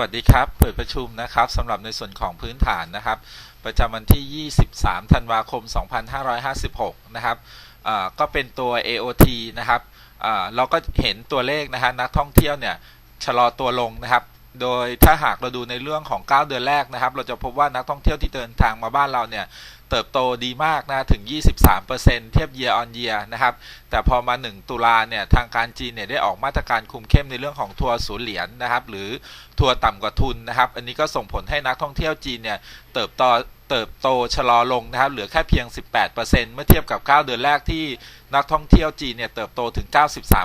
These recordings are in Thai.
วัสดีครับ เปิดประชุมนะครับสำหรับในส่วนของพื้นฐานนะครับ ประจำวันที่ 23 ธันวาคม 2556 นะครับก็เป็นตัว AOT นะครับเราก็เห็นตัวเลขนะฮะนักท่องเที่ยวเนี่ยชะลอตัวลงนะครับ โดยถ้าหากเราดูในเรื่องของ 9 เดือนแรกนะครับ เราจะพบว่านักท่องเที่ยวที่เดินทางมาบ้านเราเนี่ย เติบโตดีมากนะถึง 23%เทียบ year on year นะครับ แต่พอมา 1 ตุลาเนี่ยทางการจีนเนี่ยได้ออกมาตรการคุมเข้มในเรื่องของทัวร์ศูนย์เหรียญนะครับ หรือทัวร์ต่ำกว่าทุนนะครับ อันนี้ก็ส่งผลให้นักท่องเที่ยวจีนเนี่ยเติบโตเติบโตชะลอลงนะครับ เหลือแค่เพียง 18%เมื่อเทียบกับ 9 เดือนแรกที่นักท่องเที่ยวจีนเนี่ยเติบโตถึง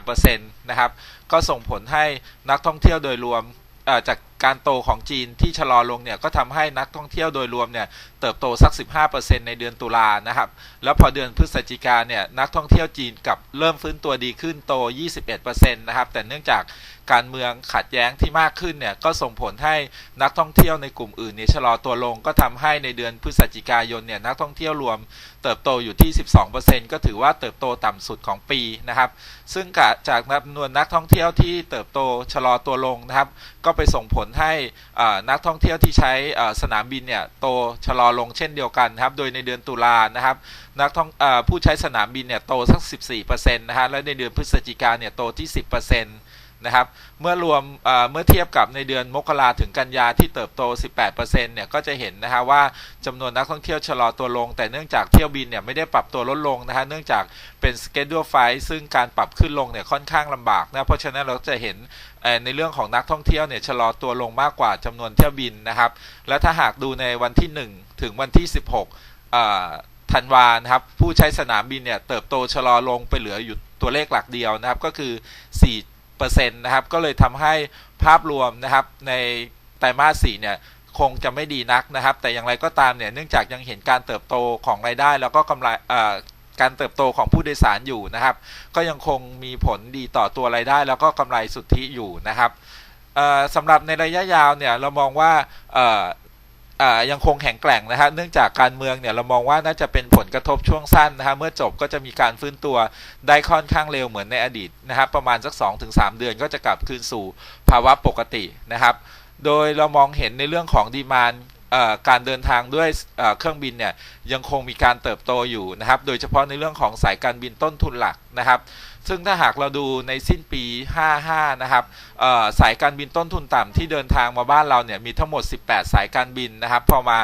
93%นะครับ ก็ส่งผลให้นักท่องเที่ยวโดยรวมอ่อจาก การโตของจีนที่ชะลอลงเนี่ยก็ทำให้นักท่องเที่ยวโดยรวมเนี่ยเติบโตสัก 15%ในเดือนตุลานะครับ แล้วพอเดือนพฤศจิกาเนี่ยนักท่องเที่ยวจีนกับเริ่มฟื้นตัวดีขึ้นโต 21%นะครับ แต่เนื่องจากการเมืองขัดแย้งที่มากขึ้นเนี่ยก็ส่งผลให้นักท่องเที่ยวในกลุ่มอื่นเนี่ยชะลอตัวลง ก็ทำให้ในเดือนพฤศจิกายนเนี่ยนักท่องเที่ยวรวมเติบโตอยู่ที่ 12%ก็ถือว่าเติบโตต่ำสุดของปีนะครับ ซึ่งจากจำนวนนักท่องเที่ยวที่เติบโตชะลอตัวลงนะครับ ก็ไปส่งผลให้นักท่องเที่ยวที่ใช้สนามบินเนี่ยโตชะลอลงเช่นเดียวกันครับโดยในเดือนตุลานะครับนักท่องอผู้ใช้สนามบินเนี่ยโตสัก 14%นะฮะและในเดือนพฤศจิกาเนี่ยโตที่ 10% นะครับ เมื่อรวมเมื่อเทียบกับในเดือนมกราถึงกันยาที่เติบโต 18%เนี่ยก็จะเห็นนะฮะว่าจำนวนนักท่องเที่ยวชะลอตัวลง แต่เนื่องจากเที่ยวบินเนี่ยไม่ได้ปรับตัวลดลงนะฮะเนื่องจากเป็น schedule flight ซึ่งการปรับขึ้นลงเนี่ยค่อนข้างลำบากนะเพราะฉะนั้นเราจะเห็นในเรื่องของนักท่องเที่ยวเนี่ยชะลอตัวลงมากกว่าจำนวนเที่ยวบินนะครับ และถ้าหากดูในวันที่ 1 ถึงวันที่ 16ธันวานะครับผู้ใช้สนามบินเนี่ยเติบโตชะลอลงไปเหลืออยู่ตัวเลขหลักเดียวนะครับก็คือ 4 นะครับก็เลยทำให้ภาพรวมนะครับในไตรมาส4เนี่ยคงจะไม่ดีนักนะครับ แต่อย่างไรก็ตามเนี่ยเนื่องจากยังเห็นการเติบโตของรายได้ แล้วก็กำไรการเติบโตของผู้โดยสารอยู่นะครับ ก็ยังคงมีผลดีต่อตัวรายได้ แล้วก็กำไรสุทธิอยู่นะครับสำหรับในระยะยาวเนี่ยเรามองว่า ยังคงแข็งแกร่งนะฮะเนื่องจากการเมืองเนี่ยเรามองว่าน่าจะเป็นผลกระทบช่วงสั้นนะฮะเมื่อจบก็จะมีการฟื้นตัวได้ค่อนข้างเร็วเหมือนในอดีตนะครับประมาณสัก 2-3 เดือนก็จะกลับคืนสู่ภาวะปกตินะครับ โดยเรามองเห็นในเรื่องของดีมานการเดินทางด้วยเอ่อเครื่องบินเนี่ยยังคงมีการเติบโตอยู่นะครับ โดยเฉพาะในเรื่องของสายการบินต้นทุนหลักนะครับ ซึ่งถ้าหากเราดูในสิ้นปี 55 นะครับสายการบินต้นทุนต่ำที่เดินทางมาบ้านเราเนี่ยมีทั้งหมด 18 สายการบินนะครับพอมา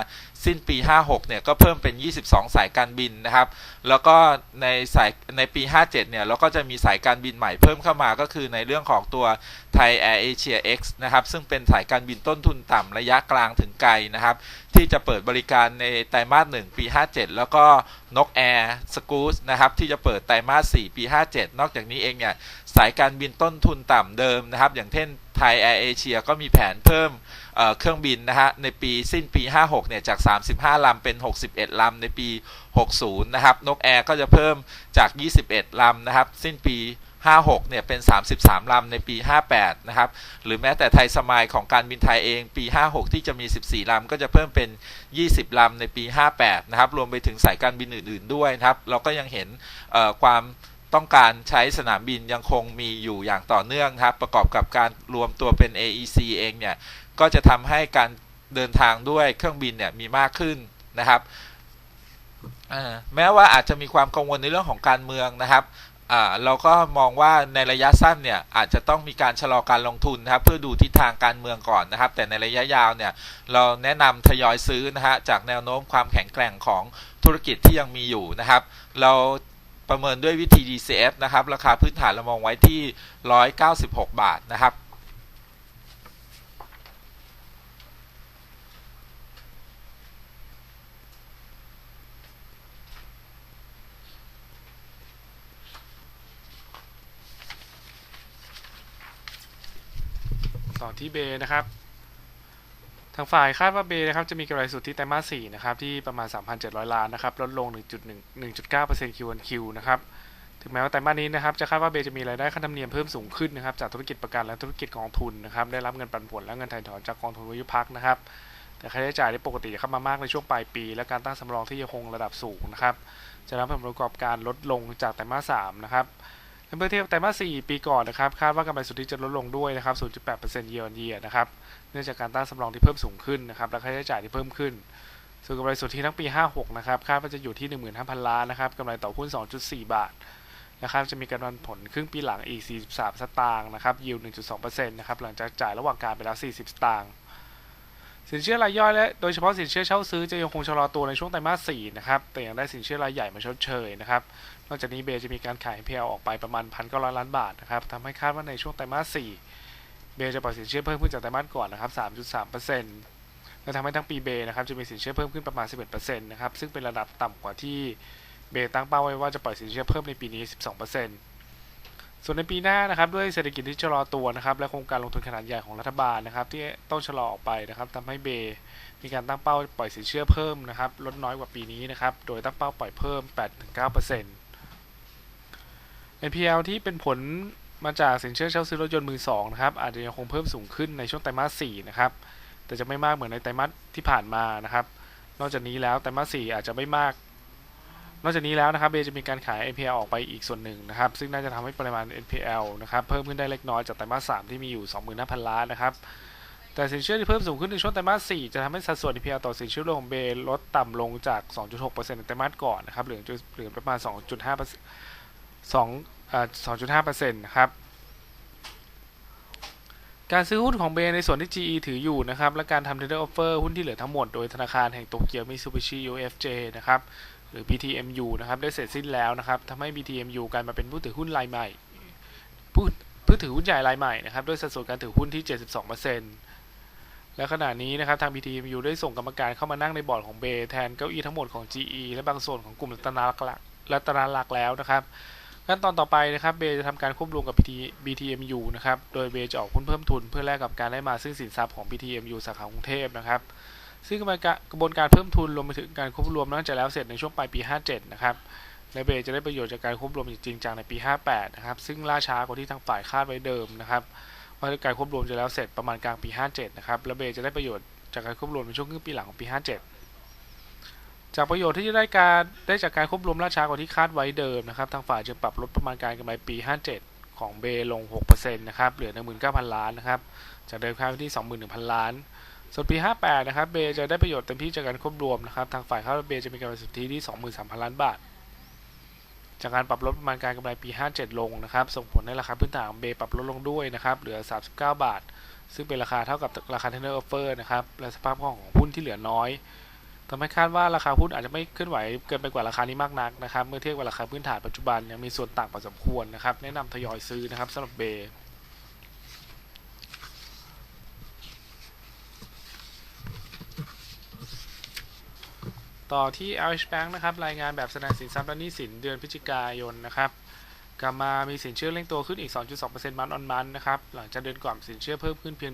สิ้นปี 56 เนี่ยก็เพิ่มเป็น 22 สายการบินนะครับ แล้วก็ในสายในปี 57 เนี่ยเราก็จะมีสายการบินใหม่เพิ่มเข้ามาก็คือในเรื่องของตัวไทยแอร์เอเชีย X นะครับ ซึ่งเป็นสายการบินต้นทุนต่ำระยะกลางถึงไกลนะครับ ที่จะเปิดบริการในไตรมาส 1 ปี 57 แล้วก็นกแอร์สกูสนะครับที่จะเปิดไตรมาส 4 ปี 57 นอกจากนี้เองเนี่ยสายการบินต้นทุนต่ำเดิมนะครับ อย่างเช่นไทยแอร์เอเชียก็มีแผนเพิ่ม เครื่องบินนะฮะในปีสิ้นปี 56 เนี่ย จาก 35 ลำ เป็น 61 ลำ ในปี 60 นะครับ นกแอร์ก็จะเพิ่มจาก 21 ลำ นะครับ สิ้นปี 56 เนี่ย เป็น 33 ลำ ในปี 58 นะครับ หรือแม้แต่ไทยสมายของการบินไทยเอง ปี 56 ที่จะมี 14 ลำ ก็จะเพิ่มเป็น 20 ลำ ในปี 58 นะครับ รวมไปถึงสายการบินอื่น ๆ ด้วยนะครับ เราก็ยังเห็นความต้องการใช้สนามบินยังคงมีอยู่อย่างต่อเนื่องครับ ประกอบกับการรวมตัวเป็น AEC เองเนี่ย ก็จะทำให้การเดินทางด้วยเครื่องบินเนี่ยมีมากขึ้นนะครับแม้ว่าอาจจะมีความกังวลในเรื่องของการเมืองนะครับเราก็มองว่าในระยะสั้นเนี่ยอาจจะต้องมีการชะลอการลงทุนนะครับเพื่อดูทิศทางการเมืองก่อนนะครับ แต่ในระยะยาวเนี่ยเราแนะนำทยอยซื้อนะฮะจากแนวโน้มความแข็งแกร่งของธุรกิจที่ยังมีอยู่นะครับ เราประเมินด้วยวิธี DCF นะครับ ราคาพื้นฐานเรามองไว้ที่ 196 บาทนะครับ ต่อที่เบนะครับ ทางฝ่ายคาดว่าเบนะครับจะมีกำไรสุทธิไตรมาส4นะครับที่ประมาณ 3,700 ล้านนะครับลดลง1.1 1.9% Q1Q นะครับถึงแม้ว่าไตรมาสนี้นะครับจะคาดว่าเบจะมีรายได้ค่าธรรมเนียมเพิ่มสูงขึ้นนะครับจากธุรกิจประกันและธุรกิจกองทุนนะครับได้รับเงินปันผลและเงินถ่ายถอนจากกองทุนวิยุพักนะครับแต่ค่าใช้จ่ายที่ปกติจะเข้ามามากในช่วงปลายปี และการตั้งสำรองที่ยังคงระดับสูงนะครับจะทำให้ผลประกอบการลดลงจากไตรมาส3นะครับ เมื่อเทียบไตรมาส 4 ปีก่อนนะครับ คาดว่ากำไรสุทธิจะลดลงด้วยนะครับ 0.8% year on year นะครับ เนื่องจากการตั้งสำรองที่เพิ่มสูงขึ้นนะครับ และค่าใช้จ่ายที่เพิ่มขึ้น ส่วนกำไรสุทธิทั้งปี 56 นะครับ คาดว่าจะอยู่ที่ 15,000 ล้านนะครับ กำไรต่อหุ้น 2.4 บาทนะครับ จะมีการปันผลครึ่งปีหลังอีก 43 สตางค์นะครับยิว1.2%นะครับ หลังจากจ่ายระหว่างการไปแล้ว 40 สตางค์ สินเชื่อรายย่อยและโดยเฉพาะสินเชื่อเช่าซื้อจะยังคงชะลอตัวในช่วงไตรมาส4นะครับแต่ยังได้สินเชื่อรายใหญ่มาชดเชยนะครับนอกจากนี้เบจะมีการขาย NPL ออกไปประมาณ1,900ล้านบาทนะครับทำให้คาดว่าในช่วงไตรมาส4เบจะปล่อยสินเชื่อเพิ่มขึ้นจากไตรมาสก่อนนะครับ3.3%และทำให้ทั้งปีเบนะครับจะมีสินเชื่อเพิ่มขึ้นประมาณ 11%นะครับซึ่งเป็นระดับต่ำกว่าที่เบตั้งเป้าไว้ว่าจะปล่อยสินเชื่อเพิ่มในปีนี้ 12% ส่วนในปีหน้านะครับด้วยเศรษฐกิจที่ชะลอตัวนะครับและโครงการลงทุนขนาดใหญ่ของรัฐบาลนะครับที่ต้องชะลอออกไปนะครับทำให้เบมีการตั้งเป้าปล่อยสินเชื่อเพิ่มนะครับลดน้อยกว่าปีนี้นะครับโดยตั้งเป้าปล่อยเพิ่ม 8-9% NPL ที่เป็นผลมาจากสินเชื่อเช่าซื้อรถยนต์มือสองนะครับอาจจะยังคงเพิ่มสูงขึ้นในช่วงไตรมาส4นะครับแต่จะไม่มากเหมือนในไตรมาสที่ผ่านมานะครับนอกจากนี้แล้วไตรมาส4อาจจะไม่มาก นอกจากนี้แล้วนะครับเบจะมีการขาย NPL ออกไปอีกส่วนหนึ่งนะครับ ซึ่งน่าจะทำให้ปริมาณ NPL นะครับเพิ่มขึ้นได้เล็กน้อยจากไตรมาส 3 ที่มีอยู่ 25,000 ล้านนะครับ แต่สินเชื่อที่เพิ่มสูงขึ้นในช่วงไตรมาส 4 จะทำให้สัดส่วน NPL ต่อสินเชื่อรวมของเบลดต่ำลงจาก 2.6%ในไตรมาสก่อนนะครับเหลือเหลือประมาณ 2.5% 2อ่า2.5%นะครับการซื้อหุ้นของเบในส่วนที่ GE ถืออยู่นะครับ และการทำ tender offer หุ้นที่เหลือทั้งหมดโดยธนาคารแห่งโตเกียวมิซูบิชิ UFJ นะครับ หรือ BTMU นะครับได้เสร็จสิ้นแล้วนะครับทำให้ BTMU กลายมาเป็นผู้ถือหุ้นรายใหม่ผู้ผู้ถือหุ้นใหญ่รายใหม่นะครับด้วยสัดส่วนการถือหุ้นที่ 72%และขณะนี้นะครับทาง BTMU ได้ส่งกรรมการเข้ามานั่งในบอร์ดของเบแทนเก้าอี้ทั้งหมดของ GE และบางส่วนของกลุ่มรัตนาหลักรัตนาหลักแล้วนะครับขั้นตอนต่อไปนะครับเบจะทำการควบรวมกับ BT BTMU นะครับโดยเบจะออกหุ้นเพิ่มทุนเพื่อแลกกับการได้มาซึ่งสินทรัพย์ของ BTMU สาขากรุงเทพนะครับ ซึ่งกระบวนการการเพิ่มทุนรวมไปถึงการควบรวมน่าจะแล้วเสร็จในช่วงปลายปี 57 นะครับและเบจะได้ประโยชน์จากการควบรวมอย่างจริงจังในปี 58 นะครับ ซึ่งล่าช้ากว่าที่ทางฝ่ายคาดไว้เดิมนะครับว่าการควบรวมจะแล้วเสร็จประมาณกลางปี 57 นะครับและเบจะได้ประโยชน์จากการควบรวมในช่วงครึ่งปีหลังของปี 57จากประโยชน์ที่จะได้การได้จากการควบรวมล่าช้ากว่าที่คาดไว้เดิมนะครับ ทางฝ่ายจึงปรับลดประมาณการกำไรปี 57 ของเบลง 6%นะครับ เหลือ 19,000 ล้านนะครับ จากเดิมคาดไว้ที่ 21,000 ล้าน ส่วนปี 58 นะครับ เบจะได้ประโยชน์เต็มที่จากการควบรวมนะครับ ทางฝ่ายคาดว่าเบจะมีกำไรสุทธิที่ 23,000 ล้านบาท จากการปรับลดประมาณการกำไรปี 57 ลงนะครับ ส่งผลให้ราคาพื้นฐานของเบปรับลดลงด้วยนะครับ เหลือ 39 บาท ซึ่งเป็นราคาเท่ากับราคา tender offer นะครับ และสภาพคล่องของหุ้นที่เหลือน้อยทำให้คาดว่าราคาหุ้นอาจจะไม่เคลื่อนไหวเกินไปกว่าราคานี้มากนักนะครับ เมื่อเทียบกับราคาพื้นฐานปัจจุบันยังมีส่วนต่างพอสมควรนะครับ แนะนำทยอยซื้อนะครับสำหรับเบ ต่อที่ LH Bank นะครับ รายงานแบบแสดงสินทรัพย์และหนี้สินเดือนพฤศจิกายนนะครับกลับมามีสินเชื่อเร่งตัวขึ้นอีก 2.2%มันออนมันนะครับ หลังจากเดือนก่อนสินเชื่อเพิ่มขึ้นเพียง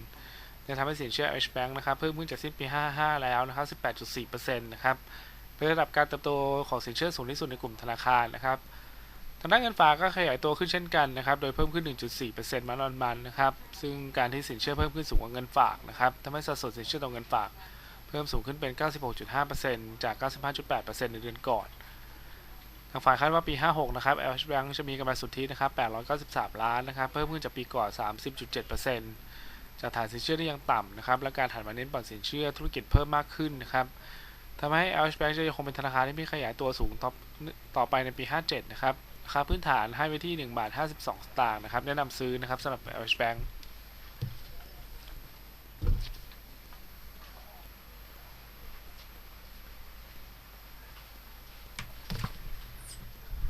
1%จะทำให้สินเชื่อ LH Bank นะครับ เพิ่มขึ้นจากสิ้นปี 55 แล้วนะครับ 18.4%นะครับ เป็นระดับการเติบโตของสินเชื่อสูงที่สุดในกลุ่มธนาคารนะครับ ทางด้านเงินฝากก็ขยายตัวขึ้นเช่นกันนะครับ โดยเพิ่มขึ้น 1.4%มันออนมันนะครับ ซึ่งการที่สินเชื่อเพิ่มขึ้นสูงกว่าเงินฝากนะครับทำให้สัดส่วนสินเชื่อต่อเงินฝาก พิ่มสูงขึ้นเป็น 96.5%จาก 95.8%ในเดือนก่อน ทางฝ่ายคาดว่าปี 56 นะครับ LH Bank จะมีกำไรสุทธินะครับ 893 ล้านนะครับ เพิ่มขึ้นจากปีก่อน 30.7%จากฐานสินเชื่อที่ยังต่ำนะครับ และการหันมาเน้นผ่อนสินเชื่อธุรกิจเพิ่มมากขึ้นนะครับทำให้ LH Bank จะยังคงเป็นธนาคารที่มีขยายตัวสูงต่อต่อไปในปี 57 นะครับ ราคาพื้นฐานให้ไว้ที่ 1 บาท 52 สตางค์นะครับ แนะนำซื้อนะครับสำหรับ LH Bank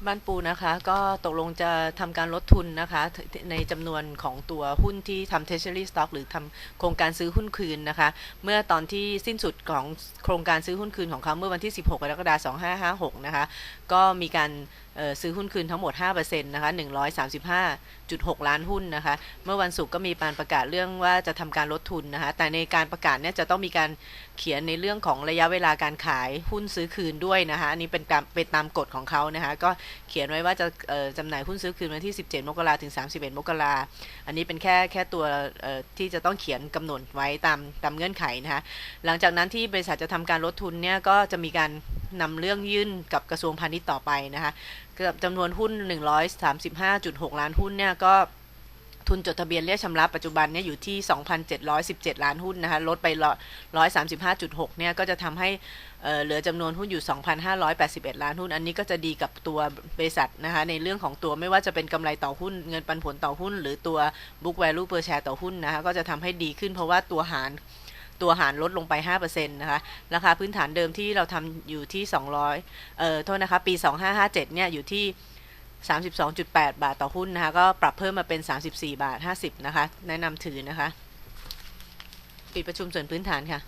บ้านปูนะคะก็ตกลงจะทำการลดทุนนะคะในจำนวนของตัวหุ้นที่ทำ treasury stock หรือทำโครงการซื้อหุ้นคืนนะคะ เมื่อตอนที่สิ้นสุดของโครงการซื้อหุ้นคืนของเขาเมื่อวันที่ 16กรกฎาคม2556 นะคะ ก็มีการ ซื้อหุ้นคืนทั้งหมด 5%นะคะ 135.6 ล้านหุ้นนะคะ เมื่อวันศุกร์ก็มีการประกาศเรื่องว่าจะทำการลดทุนนะคะ แต่ในการประกาศเนี่ยจะต้องมีการเขียนในเรื่องของระยะเวลาการขายหุ้นซื้อคืนด้วยนะคะ อันนี้เป็นตามเป็นตามกฎของเขานะคะ ก็เขียนไว้ว่าจะจำหน่ายหุ้นซื้อคืนวันที่ 17 มกราถึง 31 มกราอันนี้เป็นแค่แค่ตัวที่จะต้องเขียนกำหนดไว้ตามตามเงื่อนไขนะคะ หลังจากนั้นที่บริษัทจะทำการลดทุนเนี่ยก็จะมีการ นำเรื่องยื่นกับกระทรวงพาณิชย์ต่อไปนะคะกับจำนวนหุ้น 135.6 ล้านหุ้นเนี่ยก็ทุนจดทะเบียนเรียกชำระปัจจุบันเนี่ยอยู่ที่ 2,717 ล้านหุ้นนะคะลดไป 135.6 เนี่ยก็จะทำให้เหลือจำนวนหุ้นอยู่ 2,581 ล้านหุ้น อันนี้ก็จะดีกับตัวบริษัทนะคะในเรื่องของตัวไม่ว่าจะเป็นกำไรต่อหุ้น เงินปันผลต่อหุ้น หรือตัว book value per share ต่อหุ้นนะคะก็จะทำให้ดีขึ้นเพราะว่าตัวหาร ตัวหารลดลงไป 5%นะคะ ราคาพื้นฐานเดิมที่เราทำอยู่ที่ 200 เอ่อ โทษนะคะ ปี 2557 เนี่ย อยู่ที่ 32.8 บาทต่อหุ้นนะคะ ก็ปรับเพิ่มมาเป็น 34 บาท 50 นะคะ แนะนำถือนะคะ ปิดประชุมส่วนพื้นฐานค่ะ